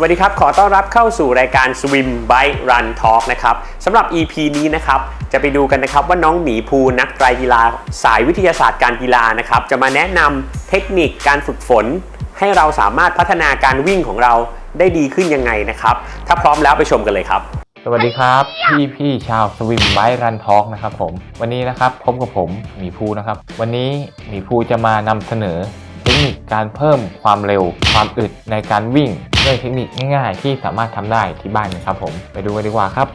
วัสดีครับ ขอต้อนรับเข้าสู่รายการ Swim Bike Run Talk นะครับสำหรับ EP นี้นะครับ จะไปดูกันนะครับว่าน้องหมีภูนักไตรกีฬาสายวิทยาศาสตร์การกีฬานะครับ จะมาแนะนำเทคนิคการฝึกฝน ให้เราสามารถพัฒนาการวิ่งของเราได้ดีขึ้นยังไงนะครับ ถ้าพร้อมแล้วไปชมกันเลยครับ สวัสดีครับ พี่พี่ชาวสวิมไบรันทอกนะครับผม วันนี้นะครับพบกับผมหมีภูนะครับ วันนี้หมีภูจะมานำเสนอเทคนิคการเพิ่มความเร็ว ความอึดในการวิ่ง ด้วยเทคนิคง่ายๆ ที่สามารถทำได้ที่บ้านนะครับผมไปดูกันดีกว่าครับ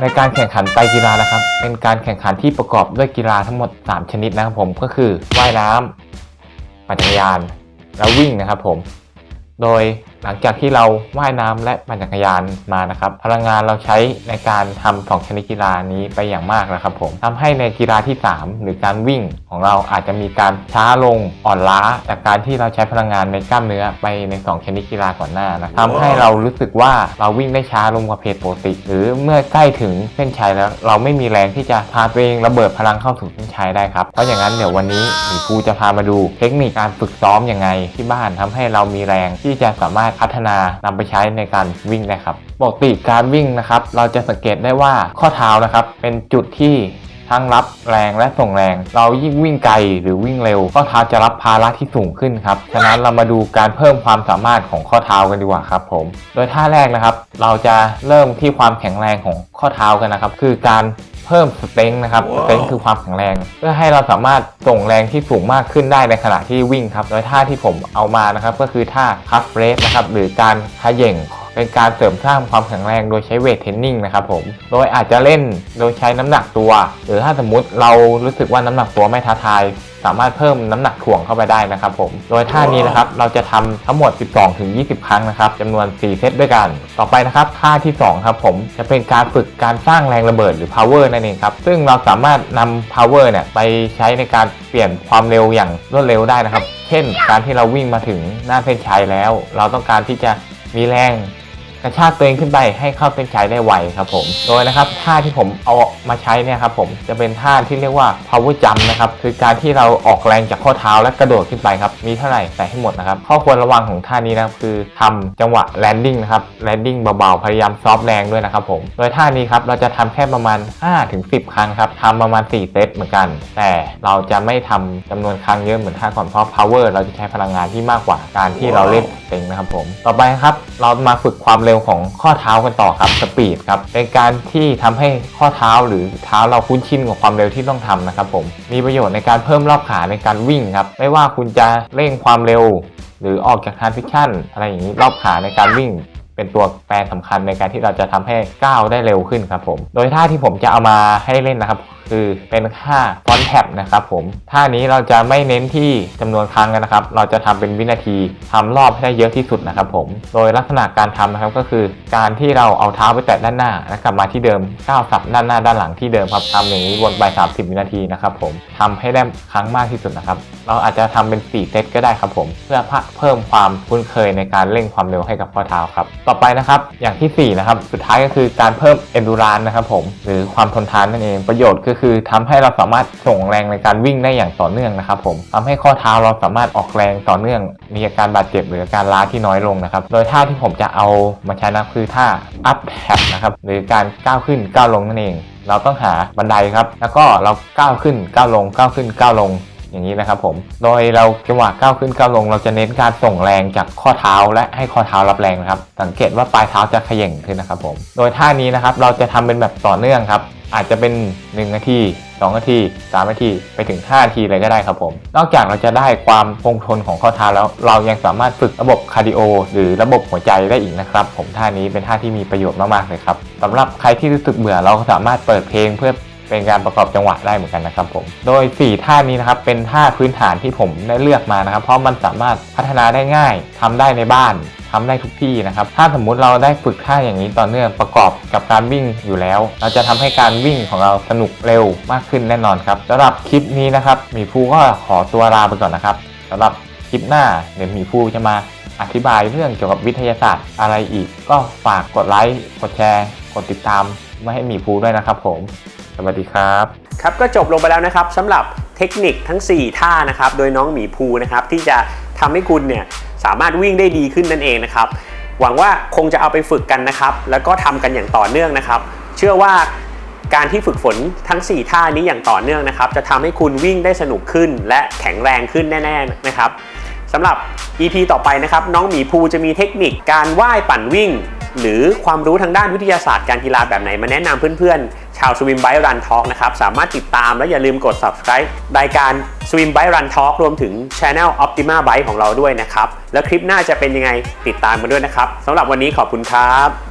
ในการแข่งขันไตกีฬานะครับ เป็นการแข่งขันที่ประกอบด้วยกีฬาทั้งหมด 3 ชนิดนะครับผมก็คือว่ายน้ำปั่นจักรยาน แล้ววิ่งนะครับผม โดย หลังจากที่เราว่ายน้ำและปั่นจักรยานมานะครับ พลังงานเราใช้ในการทำสองชนิดกีฬานี้ไปอย่างมากนะครับผมทำให้ในกีฬาที่ 3 หรือการวิ่งของเราอาจจะมีการช้าลงอ่อนล้า จากการที่เราใช้พลังงานในกล้ามเนื้อไปใน 2 ชนิดกีฬาก่อนหน้านะทำให้เรารู้สึกว่าเราวิ่งได้ช้าลงกว่าเพจปกติหรือเมื่อใกล้ถึงเส้นชัยแล้ว เราไม่มีแรงที่จะพาตัวเองระเบิดพลังเข้าสู่เส้นชัยได้ครับเพราะอย่างนั้นเดี๋ยววันนี้หมีภูจะพามาดูเทคนิคการฝึกซ้อมยังไงที่บ้านทำให้เรามีแรงที่จะสามารถพัฒนานำไปใช้ในการวิ่งได้ครับปกติการวิ่งนะครับ เราจะสังเกตได้ว่าข้อเท้านะครับ เป็นจุดที่ ทั้งรับแรงและส่งแรง เรายิ่งวิ่งไกลหรือวิ่งเร็ว ข้อเท้าจะรับภาระที่สูงขึ้นครับ ฉะนั้นเรามาดูการเพิ่มความสามารถของข้อเท้ากันดีกว่าครับผม โดยท่าแรกนะครับ เราจะเริ่มที่ความแข็งแรงของข้อเท้ากันนะครับ คือการเพิ่มสเต็งนะครับ สเต็งคือความแข็งแรง เพื่อให้เราสามารถส่งแรงที่สูงมากขึ้นได้ในขณะที่วิ่งครับ โดยท่าที่ผมเอามานะครับ ก็คือท่าคัฟเรสนะครับ หรือการขย่ง เป็นการเสริมสร้างความแข็งแรงโดยใช้เวทเทรนนิ่งนะครับผม โดยอาจจะเล่นโดยใช้น้ำหนักตัว หรือถ้าสมมุติเรารู้สึกว่าน้ำหนักตัวไม่ท้าทาย สามารถเพิ่มน้ำหนักถ่วงเข้าไปได้นะครับผม โดยท่านี้นะครับเราจะทำทั้งหมด 12-20 ครั้งนะครับจำนวน 4 เซตด้วยกัน ต่อไปนะครับท่าที่ 2 ครับผมจะเป็นการฝึกการสร้างแรงระเบิดหรือ power นั่นเองครับ ซึ่งเราสามารถนำ power เนี่ยไปใช้ในการเปลี่ยนความเร็วอย่างรวดเร็วได้นะครับ เช่น การที่เราวิ่งมาถึงหน้าเส้นชัยแล้ว เราต้องการที่จะ มีแรงกระชากตัวเองขึ้นไปให้เข้าเส้นชัยได้ไวครับผม โดยนะครับท่าที่ผมเอามาใช้เนี่ยครับผมจะเป็นท่าที่เรียกว่า power jump นะครับคือการที่เราออกแรงจากข้อเท้าและกระโดดขึ้นไปครับมีเท่าไหร่ใส่ให้หมดนะครับข้อควรระวังของท่านี้นะครับคือทำจังหวะ landing นะครับ landing เบาๆ พยายามซอฟแรงด้วยนะครับผม โดยท่านี้ครับเราจะทำแค่ประมาณ 5-10 ครั้งครับทำประมาณ 4 เซตเหมือนกัน แต่เราจะไม่ทำจำนวนครั้งเยอะเหมือนท่าก่อนเพราะ power เราจะใช้พลังงานที่มากกว่าการที่เราเล่น เต็งนะครับผม ต่อไปครับเรามาฝึกความเร็วของข้อเท้ากันต่อครับสปีดครับเป็นการที่ทำให้ข้อเท้าหรือเท้าเราคุ้นชินกับความเร็วที่ต้องทำนะครับผมมีประโยชน์ในการเพิ่มรอบขาในการวิ่งครับไม่ว่าคุณจะเร่งความเร็ว หรือออกจากทานฟิชชั่นอะไรอย่างนี้รอบขาในการวิ่งเป็นตัวแปรสำคัญในการที่เราจะทำให้ก้าวได้เร็วขึ้นครับผม โดยท่าที่ผมจะเอามาให้เล่นนะครับคือเป็นท่าฟอนแท็บนะครับผมท่านี้เราจะไม่เน้นที่จำนวนครั้งกันนะครับ เราจะทำเป็นวินาทีทำรอบให้ได้เยอะที่สุดนะครับผมโดยลักษณะการทำนะครับก็คือการที่เราเอาเท้าไปแตะด้านหน้าแล้วกลับมาที่เดิมก้าวสับด้านหน้าด้านหลังที่เดิมครับทำอย่างนี้วนไป 30 วินาทีนะครับผมทำให้ได้ครั้งมากที่สุดนะครับ เราอาจจะทำเป็น 4 เซตก็ได้ครับผมเพื่อเพิ่มความคุ้นเคยในการเร่งความเร็วให้กับข้อเท้าครับต่อไปนะครับอย่างที่4นะครับสุดท้ายก็คือการเพิ่ม endurance นะครับผมหรือความทนทานนั่นเองประโยชน์คือก็คือทำให้เราสามารถส่งแรงในการวิ่งได้อย่างต่อเนื่องนะครับผมทำให้ข้อเท้าเราสามารถออกแรงต่อเนื่อง มีอาการบาดเจ็บหรืออาการล้าที่น้อยลงนะครับ โดยท่าที่ผมจะเอามาใช้นะคือท่า up tap นะครับหรือการก้าวขึ้นก้าวลงนั่นเอง เราต้องหาบันไดครับ แล้วก็เราก้าวขึ้นก้าวลงก้าวขึ้นก้าวลงอย่างนี้นะครับผม โดยเราจังหวะก้าวขึ้นก้าวลง เราจะเน้นการส่งแรงจากข้อเท้าและให้ข้อเท้ารับแรงนะครับ สังเกตว่าปลายเท้าจะขย่งขึ้นนะครับผม โดยท่านี้นะครับเราจะทำเป็นแบบต่อเนื่องครับ อาจจะเป็น 1 นาที 2 นาที 3 นาที ไปถึง 5 นาทีเลยก็ได้ครับผม นอกจากเราจะได้ความคงทนของข้อเท้าแล้ว เรายังสามารถฝึกระบบคาร์ดิโอหรือระบบหัวใจได้อีกนะครับ ผมท่านี้เป็นท่าที่มีประโยชน์มากๆเลยครับสำหรับใครที่รู้สึกเบื่อเราก็สามารถเปิดเพลงเพื่อ เป็นการประกอบจังหวะได้เหมือนกันนะครับผม โดย 4 ท่านี้นะครับเป็นท่าพื้นฐานที่ผมได้เลือกมานะครับ เพราะมันสามารถพัฒนาได้ง่ายทำได้ในบ้านทำได้ทุกที่นะครับ ถ้าสมมุติเราได้ฝึกท่าอย่างนี้ต่อเนื่องประกอบกับการวิ่งอยู่แล้ว เราจะทำให้การวิ่งของเราสนุกเร็วมากขึ้นแน่นอนครับสำหรับคลิปนี้นะครับหมีภูก็ขอตัวลาไปก่อนนะครับสำหรับคลิปหน้าเดี๋ยวหมีภูจะมาอธิบายเรื่องเกี่ยวกับวิทยาศาสตร์อะไรอีก ก็ฝากกดไลค์ กดแชร์ กดติดตามไม่ให้หมีภูด้วยนะครับผม วัสดีครับ ครับก็จบลงไปแล้วนะครับสำหรับเทคนิคทั้ง 4 ท่านะครับโดยน้องหมีภูนะครับที่จะทำให้คุณเนี่ยสามารถวิ่งได้ดีขึ้นนั่นเองนะครับหวังว่าคงจะเอาไปฝึกกันนะครับ แล้วก็ทำกันอย่างต่อเนื่องนะครับ เชื่อว่าการที่ฝึกฝนทั้ง 4 ท่านี้อย่างต่อเนื่องนะครับ จะทำให้คุณวิ่งได้สนุกขึ้น และแข็งแรงขึ้นแน่ ๆนะครับสำหรับ EP ต่อไปนะครับ น้องหมีภูจะมีเทคนิคการว่ายปั่นวิ่ง หรือความรู้ทางด้านวิทยาศาสตร์การกีฬาแบบไหนมาแนะนำเพื่อนๆ ชาว Swim Bike Run Talk นะครับ สามารถติดตามและอย่าลืมกด subscribe รายการ Swim Bike Run Talk รวมถึง Channel Optima Bike ของเราด้วยนะครับ แล้วคลิปหน้าจะเป็นยังไงติดตามมาด้วยนะครับสำหรับวันนี้ขอบคุณครับ